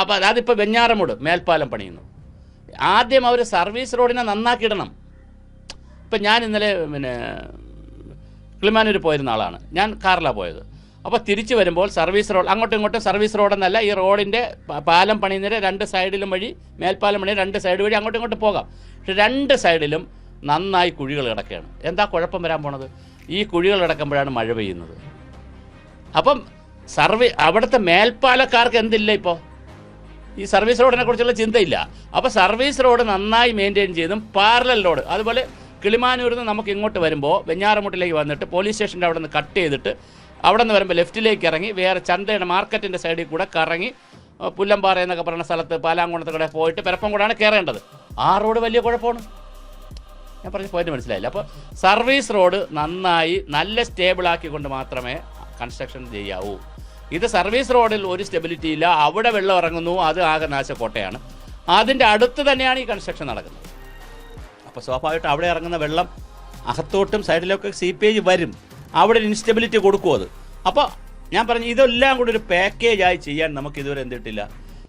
അപ്പോൾ അതിപ്പോൾ വെഞ്ഞാറമൂട് മേൽപ്പാലം പണിയുന്നു. ആദ്യം അവർ സർവീസ് റോഡിനെ നന്നാക്കിയിടണം. ഇപ്പം ഞാൻ ഇന്നലെ പിന്നെ കിളിമാനൂർ പോയിരുന്ന ആളാണ്. ഞാൻ കാറിലാണ് പോയത്. അപ്പോൾ തിരിച്ചു വരുമ്പോൾ സർവീസ് റോഡ് അങ്ങോട്ടും ഇങ്ങോട്ടും സർവീസ് റോഡെന്നല്ല ഈ റോഡിന്റെ പാലം പണിയുന്നതിന് രണ്ട് സൈഡിലും വഴി മേൽപ്പാലം പണി രണ്ട് സൈഡ് വഴി അങ്ങോട്ടും ഇങ്ങോട്ടും പോകാം. രണ്ട് സൈഡിലും നന്നായി കുഴികൾ കിടക്കുകയാണ്. എന്താ കുഴപ്പം വരാൻ പോണത്? ഈ കുഴികൾ കിടക്കുമ്പോഴാണ് മഴ പെയ്യുന്നത്. അപ്പം സർവീ അവിടുത്തെ മേൽപ്പാലക്കാർക്ക് എന്തില്ല ഇപ്പോൾ ഈ സർവീസ് റോഡിനെ കുറിച്ചുള്ള ചിന്തയില്ല. അപ്പോൾ സർവീസ് റോഡ് നന്നായി മെയിന്റെയിൻ ചെയ്തും പാരലൽ റോഡ് അതുപോലെ കിളിമാനൂരിൽ നിന്ന് നമുക്ക് ഇങ്ങോട്ട് വരുമ്പോൾ വെഞ്ഞാറമുട്ടിലേക്ക് വന്നിട്ട് പോലീസ് സ്റ്റേഷന്റെ അവിടെ നിന്ന് കട്ട് ചെയ്തിട്ട് അവിടെ നിന്ന് വരുമ്പോൾ ലെഫ്റ്റിലേക്ക് ഇറങ്ങി വേറെ ചന്തയുടെ മാർക്കറ്റിന്റെ സൈഡിൽ കൂടെ കറങ്ങി പുല്ലമ്പാറ എന്നൊക്കെ പറയുന്ന സ്ഥലത്ത് പാലാങ്കുണത്ത് കൂടെ പോയിട്ട് പെരപ്പം കൂടാണ് കയറേണ്ടത് ആ റോഡ് വലിയ കുഴപ്പമാണ്. ഞാൻ പറഞ്ഞ പോയിന്റ് മനസ്സിലായില്ല. അപ്പോൾ സർവീസ് റോഡ് നന്നായി നല്ല സ്റ്റേബിൾ ആക്കിക്കൊണ്ട് മാത്രമേ കൺസ്ട്രക്ഷൻ ചെയ്യാവൂ. ഇത് സർവീസ് റോഡിൽ ഒരു സ്റ്റെബിലിറ്റി ഇല്ല. അവിടെ വെള്ളം ഇറങ്ങുന്നു. അത് ആകെ നാശക്കോട്ടയാണ്. അതിന്റെ അടുത്ത് തന്നെയാണ് ഈ കൺസ്ട്രക്ഷൻ നടക്കുന്നത്. അപ്പോൾ സ്വാഭാവികമായിട്ട് അവിടെ ഇറങ്ങുന്ന വെള്ളം അകത്തോട്ടും സൈഡിലൊക്കെ സീപ്പേജ് വരും. അവിടെ ഒരു ഇൻസ്റ്റെബിലിറ്റി കൊടുക്കും അത്. അപ്പോൾ ഞാൻ പറഞ്ഞു ഇതെല്ലാം കൂടി ഒരു പാക്കേജായി ചെയ്യാൻ നമുക്ക് ഇതുവരെ എന്തിട്ടില്ല